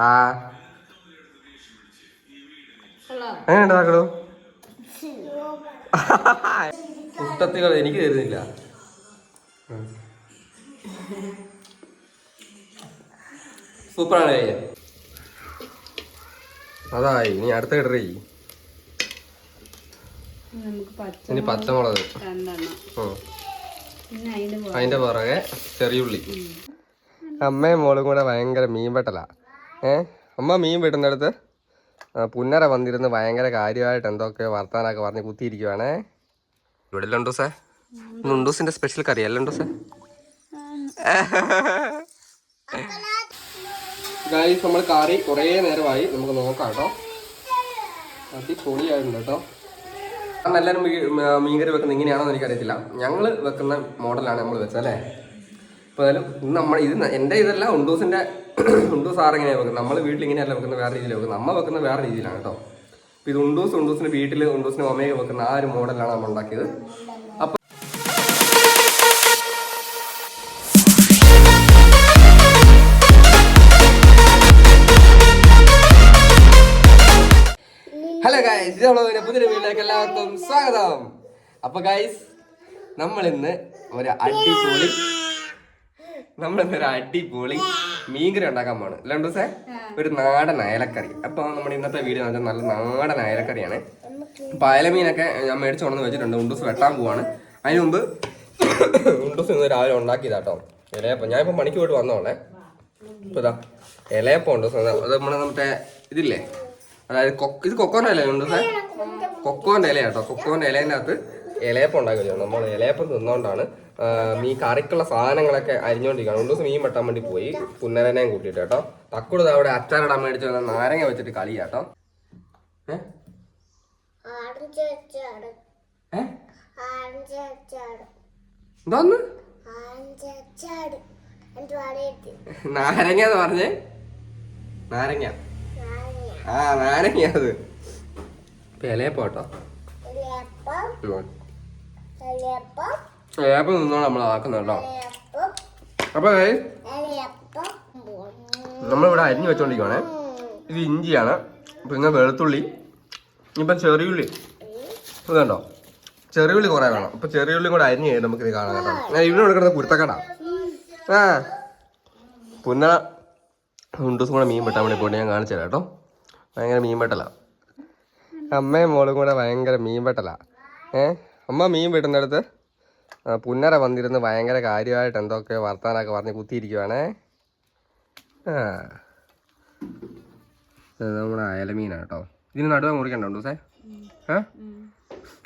ആ. എങ്ങനെയുണ്ട് താക്കളു കുട്ടത്തികൾ എനിക്ക് തരുന്നില്ല. സൂപ്പറാണ്. കഴിക്കാൻ അതായി ഇനി അടുത്ത പച്ച ഇനി പച്ചമുളക്. അതിന്റെ പുറകെ ചെറിയുള്ളി. അമ്മയും മോളും കൂടെ ഭയങ്കര മീൻ വെട്ടലാ ഏ? അമ്മ മീൻ വെട്ടുന്നിടത്ത് പുന്നര വന്നിരുന്ന് ഭയങ്കര കാര്യമായിട്ട് എന്തൊക്കെ വർത്താനൊക്കെ പറഞ്ഞ് കുത്തിയിരിക്കുവാണേ. ഇവിടെ ലണ്ടൂസേ നുണ്ടൂസിന്റെ സ്പെഷ്യൽ കറി? അല്ല ലണ്ടൂസേ നമ്മൾ കാറി കുറേ നേരമായി നമുക്ക് നോക്കാം കേട്ടോ. അടിപൊളിയായിട്ടുണ്ട് കേട്ടോ. കാരണം എല്ലാവരും മീൻകറി വെക്കുന്നത് ഇങ്ങനെയാണോ എനിക്കറിയത്തില്ല. ഞങ്ങൾ വെക്കുന്ന മോഡലാണ് നമ്മൾ വെച്ചത് അല്ലേ? ഇന്ന് നമ്മൾ ഇത് എന്റെ ഇതല്ല ഉണ്ടൂസിന്റെ ഉണ്ടൂസ് സാർ എങ്ങനെയാണ് വെക്കുന്നത്. നമ്മൾ വീട്ടിൽ ഇങ്ങനെയല്ല വെക്കുന്നത് വേറെ രീതിയിൽ വെക്കുന്നത്. അമ്മ വെക്കുന്നത് വേറെ രീതിയിലാണ് കേട്ടോ. അപ്പോൾ ഇത് ഉണ്ടൂസ് ഉണ്ടൂസിന്റെ വീട്ടിൽ ഉണ്ടൂസിന്റെ ഒമേക വെക്കുന്ന ആ ഒരു മോഡലാണ് നമ്മൾ ഉണ്ടാക്കിയത്. അപ്പോൾ ഹലോ ഗൈസ് പുതിയ വീട്ടിലേക്ക് എല്ലാവർക്കും സ്വാഗതം. അപ്പൊ ഗൈസ് നമ്മൾ ഇന്ന് ഒരു അടിപൊളി ഒരു അടിപൊളി മീൻകറി ഉണ്ടാക്കാൻ പോണ് രണ്ടു ദിവസം ഒരു നാടൻ അയലക്കറി. അപ്പൊ നമ്മുടെ ഇന്നത്തെ വീഡിയോ എന്ന് വെച്ചാൽ നല്ല നാടൻ അയലക്കറിയാണ്. അപ്പൊ അയലമീനൊക്കെ ഞാൻ മേടിച്ചു കൊണ്ടെന്ന് വെച്ചിട്ടുണ്ട്. ഉണ്ടൂസ് വെട്ടാൻ പോവാണ്. അതിന് മുമ്പ് ഉണ്ടൂസ് ഇന്ന് രാവിലെ ഉണ്ടാക്കിയതാട്ടോ. ഇലയപ്പം. ഞാൻ ഇപ്പൊ പണിക്ക് പോയിട്ട് വന്നോളെ ഇപ്പൊ ഇതാ ഇലയപ്പം ഉണ്ടോസ്. അത് നമ്മുടെ മറ്റേ ഇതില്ലേ? അതായത് കൊക്ക് ഇത് കൊക്കോന്റെ ഇല ഉണ്ട് സാർ കൊക്കോന്റെ ഇല. കേട്ടോ കൊക്കോന്റെ ഇലേന്റെ അകത്ത് ഇലയപ്പം ഉണ്ടാക്കി വെച്ചോ നമ്മൾ ഇലയപ്പം തിന്നോണ്ടാണ് മീൻ കറിക്കുള്ള സാധനങ്ങളൊക്കെ അരിഞ്ഞോണ്ടിരിക്കുകയാണ്. രണ്ടു ദിവസം മീൻ വെട്ടാൻ വേണ്ടി പോയി. പുന്നരനെയും കൂട്ടിയിട്ട് കേട്ടോ. തക്കുടു അവിടെ അച്ചാറിടാൻ മേടിച്ച് വന്ന നാരങ്ങ വെച്ചിട്ട് കളി കേട്ടോ. നാരങ്ങന്ന് എന്തോന്ന്? നാരങ്ങ എന്ന് പറഞ്ഞേ? നാരങ്ങ. ആ നാരങ്ങ അത്. ഇലയപ്പം കേട്ടോ. ഇലയപ്പം. ഇലയപ്പം നിന്നോണ്ട് നമ്മൾ ആക്കുന്നത് കേട്ടോ. ഇലയപ്പം അപ്പൊ guys, ഇലയപ്പം നമ്മളിവിടെ അരിഞ്ഞു വെച്ചോണ്ടിരിക്കുവാണേ. ഇത് ഇഞ്ചിയാണ്. പിന്നെ വെളുത്തുള്ളി ഇപ്പം ചെറിയുള്ളി. ഇതുണ്ടോ ചെറിയുള്ളി കുറേ വേണം. അപ്പൊ ചെറിയുള്ളി കൂടെ അരിഞ്ഞ് നമുക്ക് ഇത് കാണാം കേട്ടോ. ഞാൻ ഇവിടെ കൊടുക്കുന്നത് കുരുത്തക്കട. ആ. പുന്ന രണ്ടു ദിവസം കൂടെ മീൻ വെട്ടാൻ വേണ്ടി പോയിട്ട് ഞാൻ കാണിച്ചു തരാം കേട്ടോ. ഭയങ്കര മീൻ വെട്ടലാ. അമ്മയും മോളും കൂടെ ഭയങ്കര മീൻ വെട്ടലാ. ഏ? അമ്മ മീൻ വെട്ടുന്നിടത്ത് പുന്നര വന്നിരുന്ന് ഭയങ്കര കാര്യമായിട്ട് എന്തൊക്കെ വർത്താനൊക്കെ പറഞ്ഞ് കുത്തിയിരിക്കുവാണേ. ആ. നമ്മുടെ അയലമീനാണ് കേട്ടോ. ഇതിന് നടുവ മുറിക്കണ്ടോ സേ?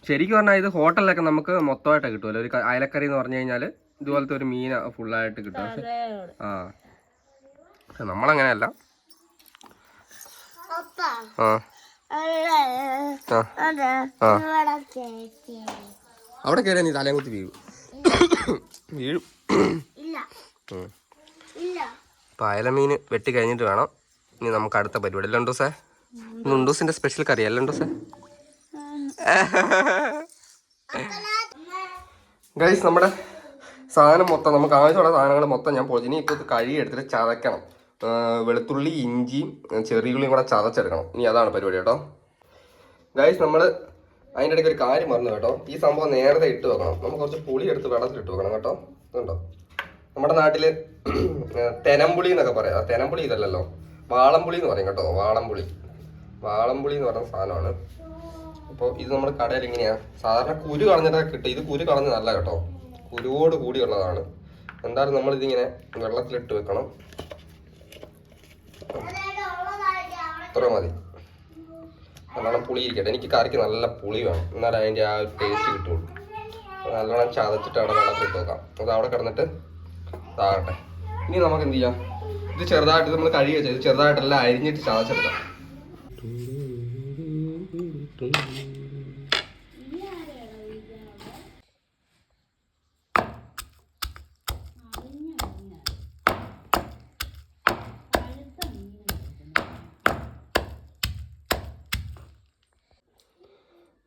ശരിക്കും പറഞ്ഞാൽ ഇത് ഹോട്ടലിലൊക്കെ നമുക്ക് മൊത്തമായിട്ട് കിട്ടുമല്ലോ ഒരു അയലക്കറി എന്ന് പറഞ്ഞു കഴിഞ്ഞാൽ ഇതുപോലത്തെ ഒരു മീൻ ഫുള്ളായിട്ട് കിട്ടും. പക്ഷെ. ആ. പക്ഷെ നമ്മളങ്ങനെയല്ല ആ. ആ. ആ. അവിടെ കയറിയാൽ നീ തലയും കുത്തി വീഴും. വീഴും. അപ്പം വെട്ടി കഴിഞ്ഞിട്ട് വേണം. ഇനി നമുക്ക് അടുത്ത പരിപാടി. ലണ്ടൂസേ നുണ്ടൂസിന്റെ സ്പെഷ്യൽ കറി അല്ല ലണ്ടൂസേ ഗൈസ് നമ്മുടെ സാധനം മൊത്തം നമുക്ക് ആവശ്യമുള്ള സാധനങ്ങൾ മൊത്തം ഞാൻ പൊളിച്ച് ഇനി ഇപ്പോൾ കഴുകി എടുത്തിട്ട് ചതയ്ക്കണം. വെളുത്തുള്ളി ഇഞ്ചിയും ചെറിയുള്ളിയും കൂടെ ചതച്ചെടുക്കണം. ഇനി അതാണ് പരിപാടി കേട്ടോ. ഗൈസ് നമ്മൾ അതിന്റെ ഇടയ്ക്ക് ഒരു കാര്യം പറഞ്ഞു കേട്ടോ. ഈ സംഭവം നേരത്തെ ഇട്ട് വെക്കണം. നമുക്ക് കുറച്ച് പുളി എടുത്ത് വെള്ളത്തിൽ ഇട്ട് വെക്കണം കേട്ടോ. ഇതുണ്ടോ? നമ്മുടെ നാട്ടിൽ തെനമ്പുളി എന്നൊക്കെ പറയാം. ആ തെനമ്പുളി ഇതല്ലല്ലോ. വാളംപുളി എന്ന് പറയും കേട്ടോ. വാളംപുളി. വാളംപുളി എന്ന് പറയുന്ന സാധനമാണ്. അപ്പോൾ ഇത് നമ്മൾ കടയിൽ ഇങ്ങനെയാണ് സാധാരണ കുരു കളഞ്ഞിട്ടൊക്കെ കിട്ടും ഇത് കുരു കളഞ്ഞതല്ല കേട്ടോ. കുരുവോട് കൂടിയുള്ളതാണ്. എന്തായാലും നമ്മളിതിങ്ങനെ വെള്ളത്തിലിട്ട് വെക്കണം. ഇത്ര മതി. നല്ലോണം പുളി ഇരിക്കട്ടെ എനിക്ക് കറിക്ക് നല്ല പുളി വേണം. എന്നാലേ അതിന്റെ ആ ഒരു ടേസ്റ്റ് കിട്ടുള്ളൂ. നല്ലോണം ചതച്ചിട്ട് അവിടെ വെള്ളത്തിലിട്ട് വെക്കാം. അത് അവിടെ കിടന്നിട്ട് ഇതാകട്ടെ. ഇനി നമുക്ക് എന്ത് ചെയ്യാം? ഇത് ചെറുതായിട്ട് നമ്മൾ കഴുകി വെച്ചാൽ ഇത് ചെറുതായിട്ടെല്ലാം അരിഞ്ഞിട്ട് ചതച്ചെടുക്കാം.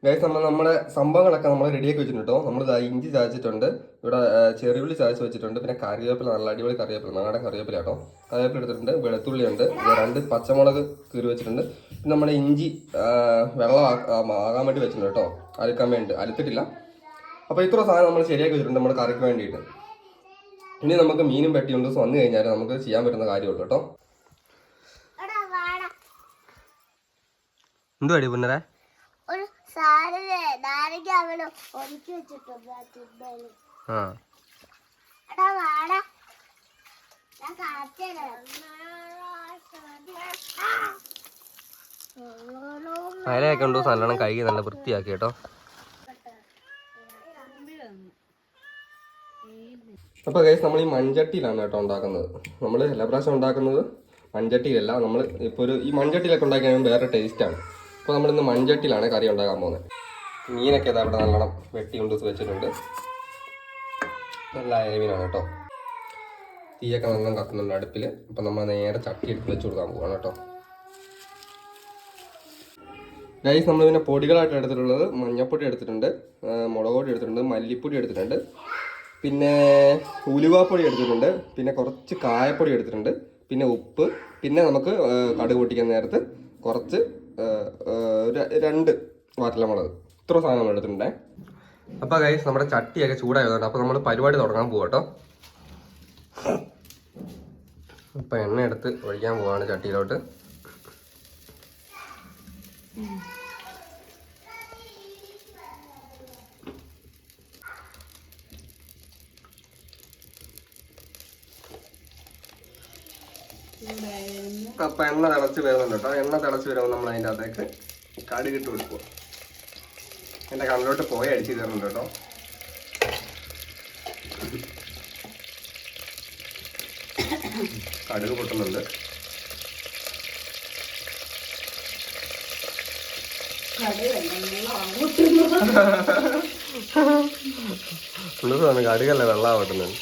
ഗൈസ് നമ്മൾ നമ്മുടെ സംഭവങ്ങളൊക്കെ നമ്മൾ റെഡിയാക്കി വെച്ചിട്ടുണ്ട് കേട്ടോ. നമ്മൾ ഇഞ്ചി ചായച്ചിട്ടുണ്ട് ഇവിടെ ചെറിയ ചെറിയുള്ളി ചായച്ച് വെച്ചിട്ടുണ്ട്. പിന്നെ കറിവേപ്പില നല്ല അടിപൊളി കറിവേപ്പില നാടൻ കറിവേപ്പില കേട്ടോ. കറിവേപ്പില എടുത്തിട്ടുണ്ട്. വെളുത്തുള്ളി ഉണ്ട്. രണ്ട് പച്ചമുളക് കീറി വെച്ചിട്ടുണ്ട്. പിന്നെ നമ്മുടെ ഇഞ്ചി വെള്ളം ആകാൻ വേണ്ടി വെച്ചിട്ടുണ്ട് കേട്ടോ. അരക്കാൻ വേണ്ടി. അലുത്തിട്ടില്ല അപ്പോൾ ഇത്ര സാധനം നമ്മൾ ശരിയാക്കി വെച്ചിട്ടുണ്ട് നമ്മുടെ കറിക്ക് വേണ്ടിയിട്ട്. ഇനി നമുക്ക് മീനും പെട്ടിയും ദിവസം വന്നു കഴിഞ്ഞാൽ നമുക്ക് ചെയ്യാൻ പറ്റുന്ന കാര്യമുള്ളൂ കേട്ടോ. എടാ വാട. എന്തുവാടി പുന്നരെ? സാധനം നാരങ്ങ അവൾ ഒരുക്കി വെച്ചിട്ടുണ്ട് ആ തിന്നൽ ആ. എടാ വാട. ഞാൻ. അയലയൊക്കെ ഉണ്ടോ? നല്ലോണം കഴുകി നല്ല വൃത്തിയാക്കി കേട്ടോ. അപ്പോൾ ഗൈസ് നമ്മൾ ഈ മൺചട്ടിയിലാണ് കേട്ടോ ഉണ്ടാക്കുന്നത്. നമ്മൾ എല്ലാ പ്രാവശ്യം ഉണ്ടാക്കുന്നത് മൺചട്ടിയിലല്ല. നമ്മൾ ഇപ്പോൾ ഒരു ഈ മൺചട്ടിയിലൊക്കെ ഉണ്ടാക്കി കഴിയുമ്പോൾ വേറെ ടേസ്റ്റാണ് അപ്പോൾ നമ്മളിന്ന് മൺചട്ടിയിലാണ് കറി ഉണ്ടാക്കാൻ പോകുന്നത്. മീനൊക്കെ ഇതാ ഇവിടെ നല്ലോണം വെട്ടി കൊണ്ട് വെച്ചിട്ടുണ്ട്. നല്ല അയമീനാണ് കേട്ടോ. തീയൊക്കെ നല്ലോണം കത്തുന്നുണ്ട് അടുപ്പിൽ അപ്പോൾ നമ്മൾ നേരെ ചട്ടി എടുത്ത് വെച്ച് കൊടുക്കാൻ പോവാണ് കേട്ടോ. ഗൈസ് നമ്മൾ പിന്നെ പൊടികളായിട്ട് എടുത്തിട്ടുള്ളത് മഞ്ഞപ്പൊടി എടുത്തിട്ടുണ്ട് മുളക് പൊടി എടുത്തിട്ടുണ്ട് മല്ലിപ്പൊടി എടുത്തിട്ടുണ്ട്. പിന്നെ ഉലുവാപ്പൊടി എടുത്തിട്ടുണ്ട് പിന്നെ കുറച്ച് കായപ്പൊടി എടുത്തിട്ടുണ്ട് പിന്നെ ഉപ്പ് പിന്നെ നമുക്ക് കടുക് പൊട്ടിക്കാൻ നേരത്ത് കുറച്ച് രണ്ട് വാറ്റലമുളക്. ഇത്ര സാധനം എടുത്തിട്ടുണ്ടേ. അപ്പോൾ കൈസ് നമ്മുടെ ചട്ടിയൊക്കെ ചൂടായതുകൊണ്ട് അപ്പോൾ നമ്മൾ പരിപാടി തുടങ്ങാൻ പോകട്ടോ കേട്ടോ അപ്പോൾ എണ്ണ എടുത്ത് ഒഴിക്കാൻ പോവാണ് ചട്ടിയിലോട്ട്. അപ്പൊ എണ്ണ തിളച്ച് വരുന്നുണ്ട് കേട്ടോ. എണ്ണ തിളച്ച് വരുമ്പോൾ നമ്മൾ അതിന്റെ അകത്തേക്ക് കടുകിട്ട് കൊടുക്കുക. എന്റെ കണ്ണിലോട്ട് പോയി അടിച്ച് തരുന്നുണ്ട് കേട്ടോ. കടുക് പൊട്ടുന്നുണ്ട്. കടുകല്ല വെള്ളം പൊട്ടുന്നത്.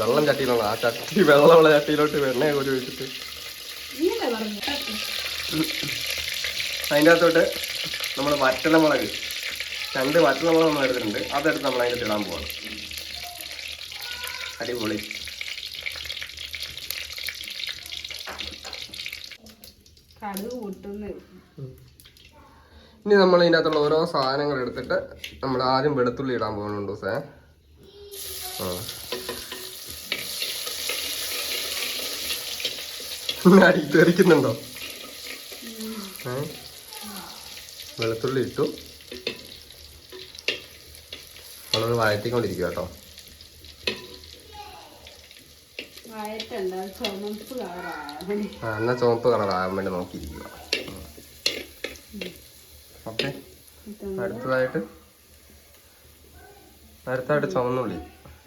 വെള്ളം ചട്ടിയിലാണ് ആ ചട്ടി വെള്ളമുള്ള ചട്ടിയിലോട്ട് വെണ്ണ കോരി വെച്ചിട്ട് അതിന്റെ അകത്തോട്ട് നമ്മൾ വറ്റലമുളക് രണ്ട് വറ്റലമുളക് നമ്മൾ എടുത്തിട്ടുണ്ട്. അതെടുത്ത് നമ്മൾ അതിന്റെ ഇടാൻ പോവാണ്. അടിപൊളി. ഇനി നമ്മൾ ഇതിനകത്തുള്ള അകത്തുള്ള ഓരോ സാധനങ്ങൾ എടുത്തിട്ട് നമ്മൾ ആദ്യം വെളുത്തുള്ളി ഇടാൻ പോകുന്നുണ്ട് സേ ആ. തെറിക്കുന്നുണ്ടോ? വെളുത്തുള്ളി ഇട്ടു. നമ്മളത് വഴറ്റിക്കൊണ്ടിരിക്കുക കേട്ടോ. ആ എന്നാ ചുവപ്പ് കളറാകാൻ വേണ്ടി നോക്കിയിരിക്കുക. ഓക്കെ. അടുത്തതായിട്ട് അടുത്തായിട്ട് ചുവന്നുള്ളി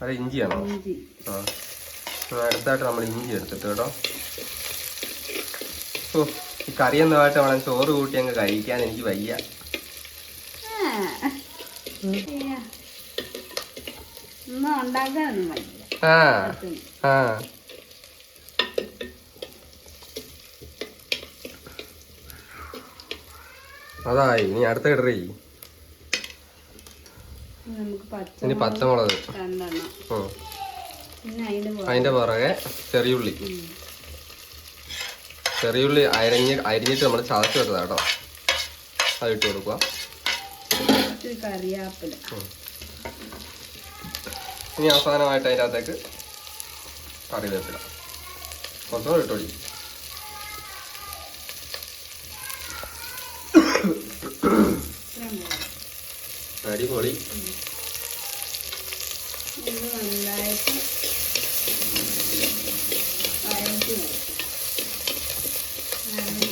അത് ഇഞ്ചിയാണോ? ഇഞ്ചി. ആ ആ, അടുത്തായിട്ട് നമ്മൾ ഇഞ്ചി എടുത്തിട്ട് കേട്ടോ. ഓ ഈ കറിയൊന്നുമായിട്ട് വേണം ചോറ് കൂട്ടി അങ്ങ് കഴിക്കാൻ എനിക്ക് വയ്യ. ആ. ആ അതായി ഇനി അടുത്ത ഇടറി ഇനി പച്ചമുളക്. അതിന്റെ പുറകെ ചെറിയുള്ളി ചെറിയുള്ളി അരിഞ്ഞ് അരിഞ്ഞിട്ട് നമ്മൾ ചതച്ച് വെച്ചതാ കേട്ടോ. അത് ഇട്ട് കൊടുക്കുക. ഇനി അവസാനമായിട്ട് അതിന്റെ അകത്തേക്ക് കറിവേപ്പില. കുറച്ചുകൂടെ ഇട്ടോടി ഇത്രയും മതി. അടിപൊളി ഇത് നന്നായിട്ട് വഴറ്റി വെക്കും. അങ്ങനെ.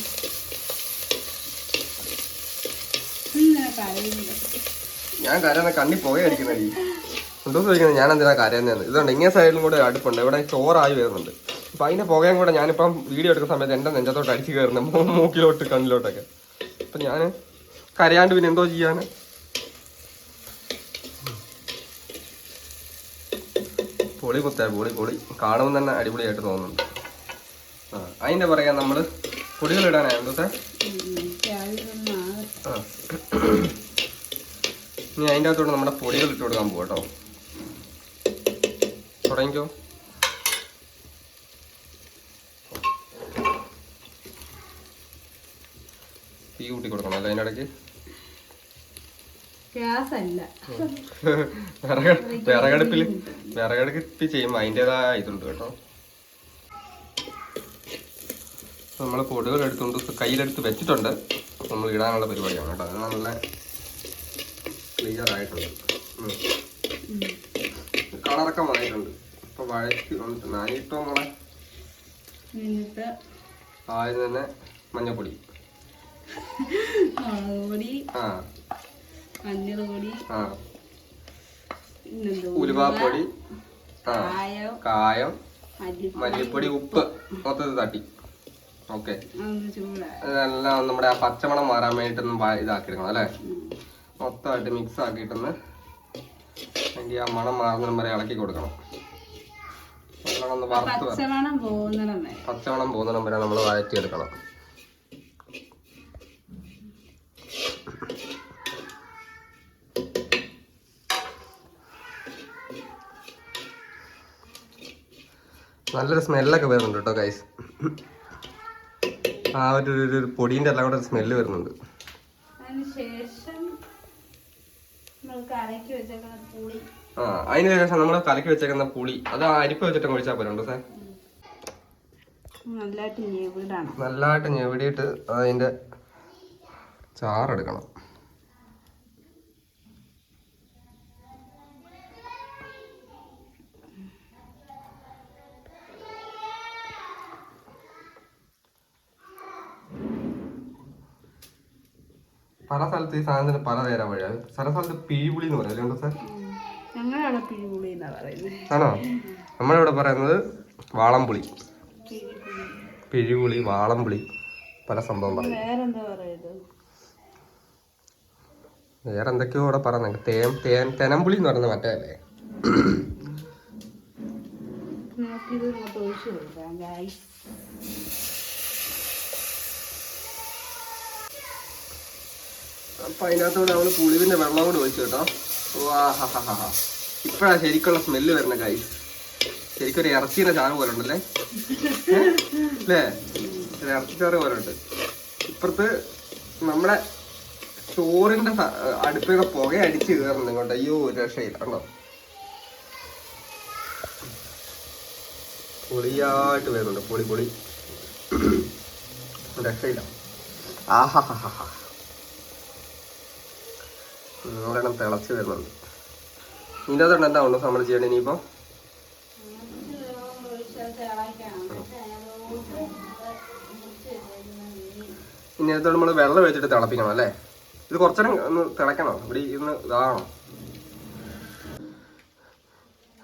ഇങ്ങനെ കറിയുണ്ട് ഞാൻ കരയുന്ന കണ്ണി പുകയടിക്കുന്നടി എന്തോ ചോദിക്കുന്നത് ഞാൻ എന്തിനാ കരയുന്നതെന്ന് ഇതുകൊണ്ട് ഇങ്ങനെ സൈഡിലും കൂടെ അടുപ്പുണ്ട്. ഇവിടെ ചോറായി വരുന്നുണ്ട്. അപ്പൊ അതിന്റെ പുകയും കൂടെ ഞാനിപ്പം വീഡിയോ എടുക്കുന്ന സമയത്ത് എന്റെ നെഞ്ചത്തോട്ട് അടിച്ചു കയറുന്നു. മൂക്കിലോട്ട് കണ്ണിലോട്ടൊക്കെ. അപ്പൊ ഞാൻ കരയാണ്ട് പിന്നെ എന്തോ ചെയ്യാന് പൊളി കുത്താ പൊളി പൊളി. കാണുമ്പോൾ തന്നെ അടിപൊളിയായിട്ട് തോന്നുന്നുണ്ട്. ആ അതിന്റെ പറയാ നമ്മൾ ഉം. രാവിലെ ആ. ഇനി അതിന്റെ അകത്തോട്ട് നമ്മുടെ പൊടികൾ ഇട്ട് കൊടുക്കാൻ പോകും കേട്ടോ. തുടങ്ങിക്കോ. തീ കൂട്ടി കൊടുക്കണം അല്ലേ അതിന്റെ ഇടയ്ക്ക്? വിറകടുപ്പിൽ വിറകടുപ്പിൽ ചെയ്യുമ്പോൾ അതിന്റെതായ ഇതുണ്ട് കേട്ടോ. നമ്മൾ പൊടികൾ എടുത്തുകൊണ്ട് കയ്യിലെടുത്ത് വെച്ചിട്ടുണ്ട്. നമ്മൾ ഇടാനുള്ള പരിപാടിയാണ് കേട്ടോ. അത് നല്ല ഉം. കളറൊക്കെ മാറിയിട്ടുണ്ട്. ഇപ്പൊ വഴറ്റി നാനിട്ടോ മോളെ? ആദ്യം തന്നെ മഞ്ഞപ്പൊടി. ആ. ഉലുവാപ്പൊടി. ആ. കായം. മല്ലിപ്പൊടി ഉപ്പ്. മൊത്തത്തിൽ തട്ടി. ഓക്കെ. അതെല്ലാം നമ്മുടെ ആ പച്ചമണം മാറാൻ വേണ്ടിട്ടൊന്നും വ- ഇതാക്കി എടുക്കണം അല്ലേ മൊത്തമായിട്ട് മിക്സ് ആക്കിയിട്ടൊന്ന് എനിക്ക് ആ മണം മാറുന്നതിനും വരെ ഇളക്കി കൊടുക്കണം. ഒന്ന് വറുത്ത്. പച്ചമണം പോകുന്നിടം വരെ. നമ്മൾ വഴറ്റിയെടുക്കണം. നല്ലൊരു സ്മെല്ലൊക്കെ വരുന്നുണ്ട് കേട്ടോ ഗൈസ് ആ ഒരു ഒരു- ഒരു പൊടീന്റെ എല്ലാം കൂടെ ഒരു സ്മെല്ല് വരുന്നുണ്ട്. ആ അതിന് ശേഷം നമ്മൾ കലക്കി വെച്ചേക്കുന്ന പുളി. അത് അരിപ്പ് വെച്ചിട്ട് കുഴിച്ചാൽ പോലുണ്ട് സാർ നല്ലതായിട്ട് ഞെവിടാണ്. നല്ലതായിട്ട് ഞെവിടിയിട്ട് അതിന്റെ ചാറെടുക്കണം പല സ്ഥലത്ത് ഈ സാധനത്തിന് പല പേരാ വഴി ചില സ്ഥലത്ത് പിഴിപുളി എന്ന് പറയും അല്ലേ സാർ ഞങ്ങളവിടെ പിഴിപുളി എന്നാ പറയുന്നത് ആണോ നമ്മളിവിടെ പറയുന്നത് വാളംപുളി പിഴിപുളി വാളംപുളി പല സംഭവം പറയും വേറെ എന്തൊക്കെയോ ഇവിടെ പറയുന്നത് തേൻ തേൻ തെനമ്പുളി എന്ന് പറയുന്നത് മറ്റേ അല്ലേ നമുക്കിത് ഒഴിച്ചു കൊടുക്കാം ഗായ്സ് അതിനകത്ത് കൂടെ നമ്മൾ പുളിവിന്റെ വെള്ളം കൂടി ഒഴിച്ചു കേട്ടോ. വാ ഇപ്പഴാ ശരിക്കുള്ള സ്മെല്ല് വരുന്ന കായ് ശരിക്കും ഒരു ഇറച്ചീന്റെ ചാറ് പോലെ ഉണ്ടല്ലേ? അല്ലേ? ഒരു ഇറച്ചിച്ചാറ് പോലെ ഉണ്ട്. ഇപ്പുറത്ത് നമ്മുടെ ചോറിന്റെ സ- അടുപ്പിലൊക്കെ പുക അടിച്ച് കയറുന്നു ഇങ്ങോട്ട്. അയ്യോ ഒരു രക്ഷയില്ല. കണ്ടോ പൊളിയായിട്ട് വരുന്നുണ്ട്. പൊളി പൊളി. രക്ഷയില്ല. ആഹാ ഹാ ഹാ ഹാ. നല്ലോണം തിളച്ച് വരുന്നുണ്ട്. ഇതിന്റെ അകത്തോട്ട് എന്താ ഉണ്ടോ നമ്മൾ ചെയ്യണേ ഇനിയിപ്പോൾ ഇനി അതിനകത്തോട്ട് നമ്മൾ വെള്ളം വെച്ചിട്ട് തിളപ്പിക്കണം അല്ലേ? ഇത് കുറച്ചേരം ഒന്ന് തിളക്കണം ഇവിടെ ഇന്ന് ഇതാണോ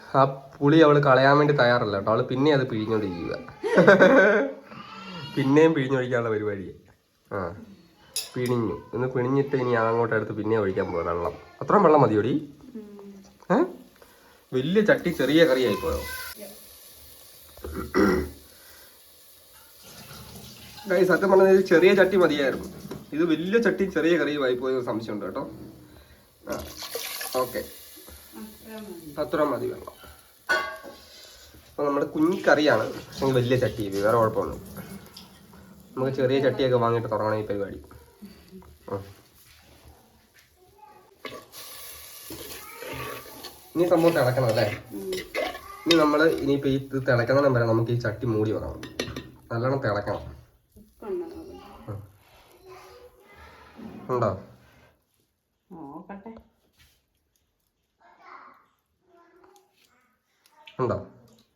ആ പുളി അവൾ കളയാൻ വേണ്ടി തയ്യാറല്ല കേട്ടോ. അവൾ പിന്നെ അത് പിഴിഞ്ഞോണ്ടിരിക്കുക പിന്നെയും പിഴിഞ്ഞൊഴിക്കാനുള്ള പരിപാടി. ആ. പിഴിഞ്ഞു. ഇന്ന് പിഴിഞ്ഞിട്ട് ഇനി അങ്ങോട്ട് എടുത്ത് പിന്നെ ഒഴിക്കാൻ പോകാം വെള്ളം. അത്രയും വെള്ളം മതിയോടി? ഏ? വലിയ ചട്ടി ചെറിയ കറിയായി പോയോ? സത്യം പറഞ്ഞത് ചെറിയ ചട്ടി മതിയായിരുന്നു. ഇത് വലിയ ചട്ടി ചെറിയ കറിയുമായി പോയ സംശയമുണ്ട് കേട്ടോ. ആ ഓക്കെ. അത്ര മതി വെള്ളം. അപ്പോൾ നമ്മുടെ കുഞ്ഞിക്കറിയാണ് പക്ഷേ വലിയ ചട്ടി വേറെ കുഴപ്പമൊന്നും നമുക്ക് ചെറിയ ചട്ടിയൊക്കെ വാങ്ങിയിട്ട് തുടങ്ങണം ഈ പരിപാടി. ഇനി സംഭവം തിളക്കണം അല്ലേ? ഇനി നമ്മൾ ഇനിയിപ്പോൾ ഇത് തിളക്കണം വരെ നമുക്ക് ഈ ചട്ടി മൂടി വെക്കണം. നല്ലോണം തിളക്കണം. ഉണ്ടോ? ഉണ്ടോ?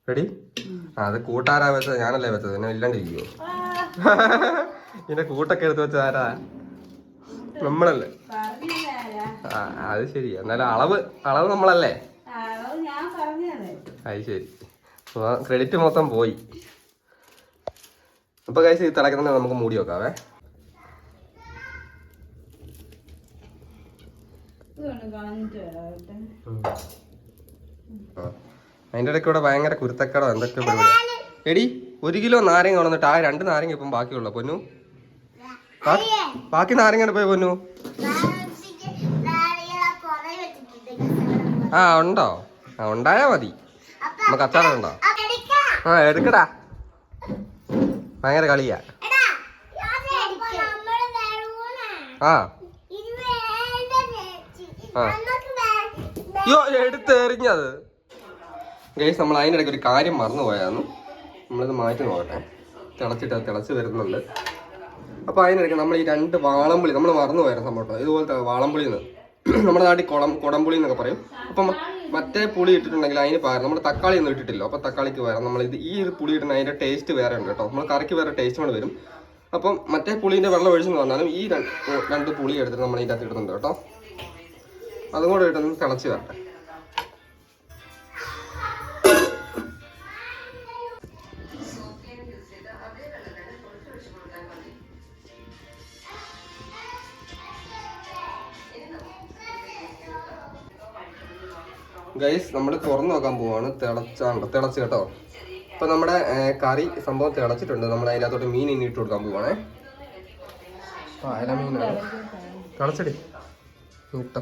റെഡി? അത് കൂട്ടാരാ വെച്ചത്. ഞാനല്ലേ വെച്ചത്. എന്നെ ഇല്ലാണ്ടിരിക്കുവോ? ഇതിന്റെ കൂട്ടൊക്കെ എടുത്ത് വെച്ചത് ആരാ? നമ്മളല്ലേ? ആ അത് ശരി. എന്നാലും അളവ് അളവ് നമ്മളല്ലേ? അത് ശരി. ക്രെഡിറ്റ് മൊത്തം പോയി. അപ്പൊ കഴിച്ച് ഈ തിളക്കുന്ന നമുക്ക് മൂടി വെക്കാവേ. അതിന്റെ ഇടയ്ക്ക് ഇവിടെ ഭയങ്കര കുരുത്തക്കടോ എന്തൊക്കെ എടി ഒരു കിലോ നാരങ്ങ കൊണ്ടിട്ട് ആ രണ്ട് നാരങ്ങ ഇപ്പം ബാക്കിയുള്ള. പൊന്നു. ബാക്കി നാരങ്ങയുടെ പോയി പൊന്നു? ആ ഉണ്ടോ? ആ ഉണ്ടായാ മതി. നമ്മ നമുക്ക് അച്ചാറുണ്ടോ അപ്പൊ ആ എടുക്കടാ. ഭയങ്കര കളിയാ. ആ. ആ. അയ്യോ എറിഞ്ഞത് ഗൈസ് നമ്മൾ അതിനിടയ്ക്ക് ഒരു കാര്യം മറന്നു പോയായിരുന്നു നമ്മളിത് മാറ്റി നോക്കട്ടെ. തിളച്ചിട്ട് തിളച്ച് വരുന്നുണ്ട്. അപ്പോൾ അതിനിടയ്ക്ക് നമ്മൾ ഈ രണ്ട് വാളംപുളി നമ്മൾ മറന്നു പോയായിരുന്നു സംഭവം ഇതുപോലത്തെ വാളംപുളി എന്ന് നമ്മുടെ നാട്ടിൽ കുളം കുടംപുളി എന്നൊക്കെ പറയും. അപ്പം മറ്റേ പുളി ഇട്ടിട്ടുണ്ടെങ്കിൽ അതിന് പകരം നമ്മൾ തക്കാളി ഒന്നും ഇട്ടിട്ടില്ല. അപ്പോൾ തക്കാളിക്ക് പകരം നമ്മൾ ഇത് ഈ ഒരു പുളി ഇടുന്ന അതിന്റെ ടേസ്റ്റ് വേറെ ഉണ്ട് കേട്ടോ. നമ്മൾ കറിക്ക് വേറെ ടേസ്റ്റ് കൊണ്ട് വരും. അപ്പം മറ്റേ പുളീന്റെ വെള്ളം ഒഴിച്ചെന്ന് പറഞ്ഞാലും ഈ രണ്ട് രണ്ട് പുളി എടുത്തിട്ട് നമ്മൾ ഇതിന്റെ അകത്ത് ഇടുന്നുണ്ട് കേട്ടോ. അതും കൂടെ ഇട്ടൊന്ന് തിളച്ച് വരട്ടെ. ഗൈസ് നമ്മൾ തുറന്നു നോക്കാൻ പോവാണ്. തിളച്ചാണ്ട് തിളച്ച് കേട്ടോ. ഇപ്പൊ നമ്മുടെ കറി സംഭവം തിളച്ചിട്ടുണ്ട്. നമ്മൾ അതിനകത്തോട്ട് മീൻ ഇനി ഇട്ട് കൊടുക്കാൻ പോവാണേ. ആ അയല മീനാണ് തിളച്ചടി. ഇട്ടോ.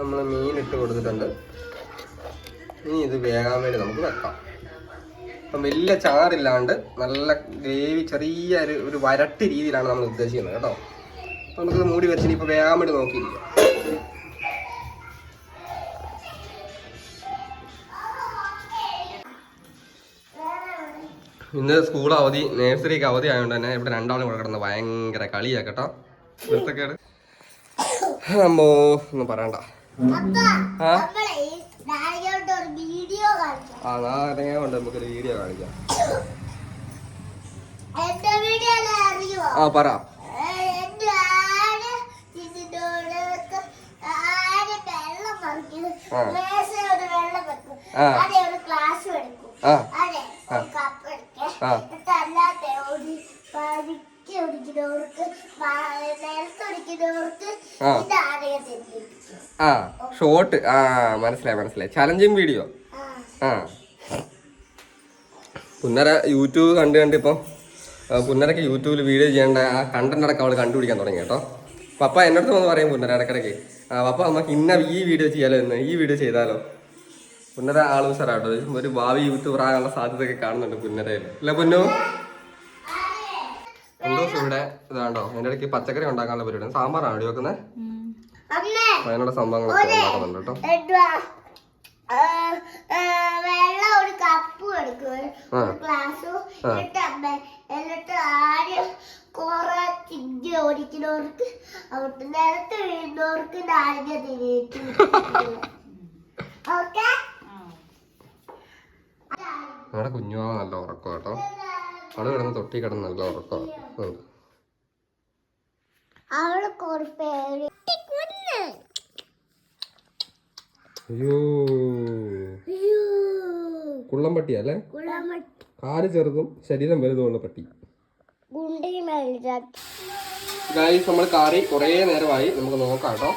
നമ്മൾ മീൻ ഇട്ട് കൊടുത്തിട്ടുണ്ട്. ഇനി ഇത് വേകാൻ വേണ്ടി നമുക്ക് വെക്കാം. അപ്പം വലിയ ചാറില്ലാണ്ട് നല്ല ഗ്രേവി ചെറിയ ഒരു ഒരു വരട്ട് രീതിയിലാണ് നമ്മൾ ഉദ്ദേശിക്കുന്നത് കേട്ടോ. അപ്പം നമുക്കിത് മൂടി വെച്ചിട്ട് ഇപ്പോൾ വേകാൻ വേണ്ടി നോക്കിയിരിക്കാം. ഇന്ന് സ്കൂൾ അവധി നേഴ്സറിക്ക് അവധി ആയതുകൊണ്ട് തന്നെ ഇവിടെ രണ്ടാളും കൂടെ കിടന്ന് ഭയങ്കര കളിയാ കേട്ടോ. വൃത്തക്കേട് അമ്മോ ഒന്നും പറയണ്ട. ആ? നാരങ്ങ കൊണ്ട് നമുക്കൊരു വീഡിയോ കാണിക്കാം. ആ പറ. അതെ ഗ്ലാസ് എടുക്കും. ആ. ഷോർട്ട് ആ മനസ്സിലായി മനസ്സിലായി. ചലഞ്ചിങ് വീഡിയോ ആ. പുന്നര യൂട്യൂബ് കണ്ട് കണ്ട് ഇപ്പം പുന്നരക്ക് യൂട്യൂബിൽ വീഡിയോ ചെയ്യേണ്ട ആ കണ്ടന്റ് അടക്കം അവൾ കണ്ടുപിടിക്കാൻ തുടങ്ങി കേട്ടോ. പപ്പ എന്റെ അടുത്ത് വന്ന് പറയും പുന്നര ഇടക്കിടയ്ക്ക് ആ പപ്പ നമുക്ക് ഇന്ന ഈ വീഡിയോ ചെയ്യാലോ എന്ന് ഈ വീഡിയോ ചെയ്താലോ. പുന്നര ആളും സാറാട്ടോ ഒരു ഭാവി യൂട്യൂബർ ആകാനുള്ള സാധ്യതയൊക്കെ കാണുന്നുണ്ട് പുന്നരയിൽ. അല്ല പുന്നു? എന്തോ ഇവിടെ ഇതാണ്ടോ? ഇടയ്ക്ക് പച്ചക്കറി ഉണ്ടാക്കാനുള്ള പരിപാടി സാമ്പാറാണ്. അടി വെക്കുന്നത് അതിനുള്ള സംഭവങ്ങളൊക്കെ ഉണ്ടാക്കുന്നുണ്ട് കേട്ടോ. വെള്ളം ഒരു കപ്പ് എടുക്കും. ആ. ഒരു ഗ്ലാസ്സും ആ. എന്നിട്ട് അമ്മ എന്നിട്ട് ആദ്യം കുറെ തിങ്ങി ഓടിക്കുന്നവർക്ക് അവിടെ നിലത്ത് വീഴുന്നവർക്ക് നാരങ്ങ തിരിച്ചു ഓക്കെ? നമ്മുടെ കുഞ്ഞുമാവ നല്ല ഉറക്കം കേട്ടോ. അവൾ കിടന്ന് തൊട്ടി കിടന്ന് നല്ല ഉറക്കമാണ് കുള്ളം അയ്യോ കുള്ളംപട്ടി അല്ലേ കാൽ ചെറുതും ശരീരം വലുതുമുള്ള പട്ടി. ഗായ്സ് നമ്മൾ കാറി കുറേ നേരമായി. നമുക്ക് നോക്കാം കേട്ടോ.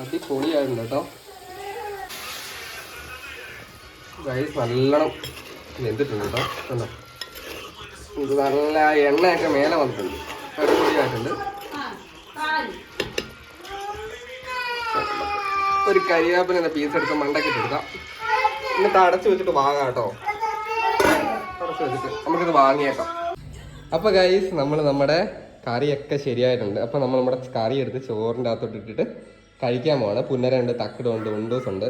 അടിപൊളിയായിട്ടുണ്ട് കേട്ടോ. ഗൈസ് നല്ലോണം വെന്തിട്ടുണ്ട് കേട്ടോ. കണ്ടോ? ഇത് നല്ല എണ്ണയൊക്കെ മേലെ വന്നിട്ടുണ്ട്. അടിപൊളിയായിട്ടുണ്ട്. ഒരു കരിവേപ്പിനെ പീസ് എടുത്ത് മണ്ടക്കിട്ട് എടുക്കാം എന്നിട്ട് അടച്ചു വെച്ചിട്ട് വാങ്ങാം കേട്ടോ. അടച്ചു വെച്ചിട്ട് നമുക്കിത് വാങ്ങിയേക്കാം. അപ്പൊ ഗൈസ് നമ്മൾ നമ്മുടെ കറിയൊക്കെ ശരിയായിട്ടുണ്ട്. അപ്പൊ നമ്മൾ നമ്മുടെ കറി എടുത്ത് ചോറിന്റെ അകത്തോട്ട് ഇട്ടിട്ട് കഴിക്കാൻ പോവാണ്. പുന്നരുണ്ട് തക്കിടുണ്ട് ഉണ്ടൂസുണ്ട്.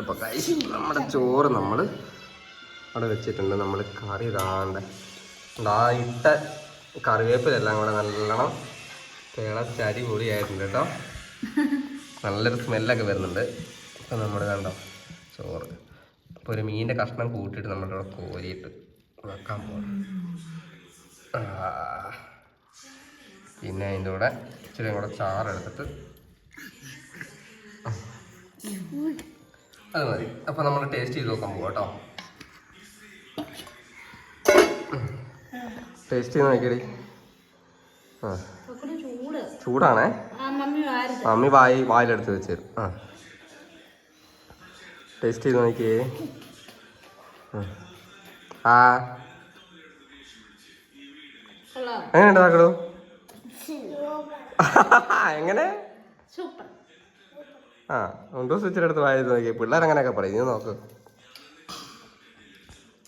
അപ്പൊ ഗൈസ് നമ്മുടെ ചോറ് നമ്മൾ അവിടെ വെച്ചിട്ടുണ്ട്. നമ്മൾ കറി ഇതാണ്ട് ആ ഇട്ട കറിവേപ്പിലെല്ലാം കൂടെ നല്ലോണം തിളച്ചരി പൊളിയായിട്ടുണ്ട് കേട്ടോ. നല്ലൊരു സ്മെല്ലൊക്കെ വരുന്നുണ്ട്. അപ്പം നമ്മൾ കണ്ടോ ചോറ്. അപ്പോൾ ഒരു മീനിന്റെ കഷ്ണം കൂട്ടിയിട്ട് നമ്മുടെ ഇവിടെ കോരിയിട്ട് വെക്കാൻ പോകണം പിന്നെ അതിന്റെ കൂടെ ഇച്ചിരി കൂടെ ചാറെടുത്തിട്ട് അത് മതി. അപ്പോൾ നമ്മൾ ടേസ്റ്റ് ചെയ്ത് നോക്കാൻ പോകാം കേട്ടോ. ടേസ്റ്റ് ചെയ്ത് നോക്കിയടി. ആ. ചൂട്. ചൂടാണേ? ആ മമ്മി വായി വായിലെടുത്ത് വെച്ച് തരും ആ. ടേസ്റ്റ് ചെയ്ത് നോക്കിയേ. ആ. എങ്ങനെ എങ്ങനെയുണ്ട് താക്കളു എങ്ങനെ? സൂപ്പർ. ആ ഉണ്ടോ സ്വിച്ചിന്റെ അടുത്ത് വായത് നോക്കി പിള്ളേർ അങ്ങനെയൊക്കെ പറയും. നീ നോക്ക്.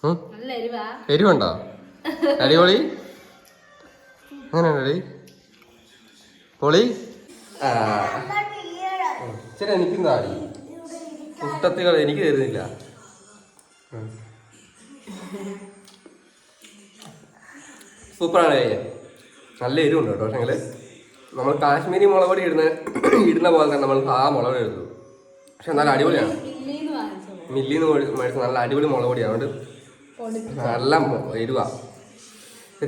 ഉം, നല്ല എരിവാ. എരിവുണ്ടോ? അടിപൊളി. എങ്ങനെയുണ്ട് അടി പൊളി. ആ. ശരി എനിക്കും താടി കുട്ടത്തികൾ എനിക്ക് തരുന്നില്ല. സൂപ്പറാണ്. കഴിക്കാൻ നല്ല എരിവുണ്ട് കേട്ടോ പക്ഷേ നമ്മൾ കാശ്മീരി മുളക് പൊടി ഇടുന്ന ഇടുന്ന പോലെ തന്നെ നമ്മൾ ആ മുളക് എടുത്തു പക്ഷെ നല്ല അടിപൊളിയാണ്. മില്ലിന്ന് മേടിച്ച നല്ല അടിപൊളി മുളക് പൊടിയാണ്. അതുകൊണ്ട് നല്ല മൊ-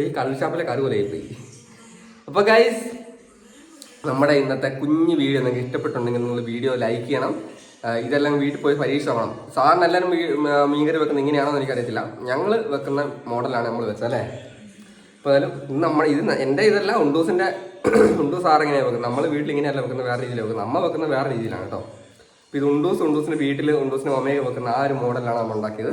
ഈ കള്ളുഷാപ്പിലെ കറി പോലെ ആയിപ്പോയി. അപ്പോൾ ഗൈസ് നമ്മുടെ ഇന്നത്തെ കുഞ്ഞു വീഡിയോ നിങ്ങൾക്ക് ഇഷ്ടപ്പെട്ടുണ്ടെങ്കിൽ നിങ്ങൾ വീഡിയോ ലൈക്ക് ചെയ്യണം. ഇതെല്ലാം വീട്ടിൽ പോയി പരീക്ഷ നോക്കണം സാറിന് എല്ലാവരും മീൻകറി വെക്കുന്നത് ഇങ്ങനെയാണോ എനിക്കറിയത്തില്ല. ഞങ്ങൾ വെക്കുന്ന മോഡലാണ് നമ്മൾ വെച്ചത് അല്ലേ? അപ്പോൾ ഏതായാലും ഇന്ന് നമ്മൾ ഇത് എന്റെ ഇതല്ല ഉണ്ടൂസിന്റെ ഉണ്ടൂസ് സാർ എങ്ങനെയാണ് വെക്കുന്നത്? നമ്മൾ വീട്ടിൽ ഇങ്ങനെയല്ല വെക്കുന്നത് വേറെ രീതിയിൽ വെക്കുന്നത്. നമ്മൾ വെക്കുന്നത് വേറെ രീതിയിലാണ് കേട്ടോ. അപ്പോൾ ഇത് ഉണ്ടൂസ് ഉണ്ടൂസിന്റെ വീട്ടിൽ ഉണ്ടൂസിന്റെ അമ്മയൊക്കെ വെക്കുന്ന ആ ഒരു മോഡലാണ് നമ്മൾ ഉണ്ടാക്കിയത്.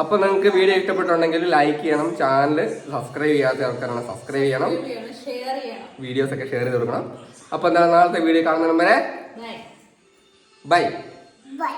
അപ്പോൾ നിങ്ങൾക്ക് വീഡിയോ ഇഷ്ടപ്പെട്ടുണ്ടെങ്കിൽ ലൈക്ക് ചെയ്യണം ചാനൽ സബ്സ്ക്രൈബ് ചെയ്യാത്ത ആൾക്കാരാണ് സബ്സ്ക്രൈബ് ചെയ്യണം. ചെയ്യണം ഷെയർ ചെയ്യണം. വീഡിയോസ് ഒക്കെ ഷെയർ ചെയ്ത് കൊടുക്കണം. അപ്പോൾ എന്താ നാളത്തെ വീഡിയോ കാണുന്നതിന് വരെ ബൈ ബൈ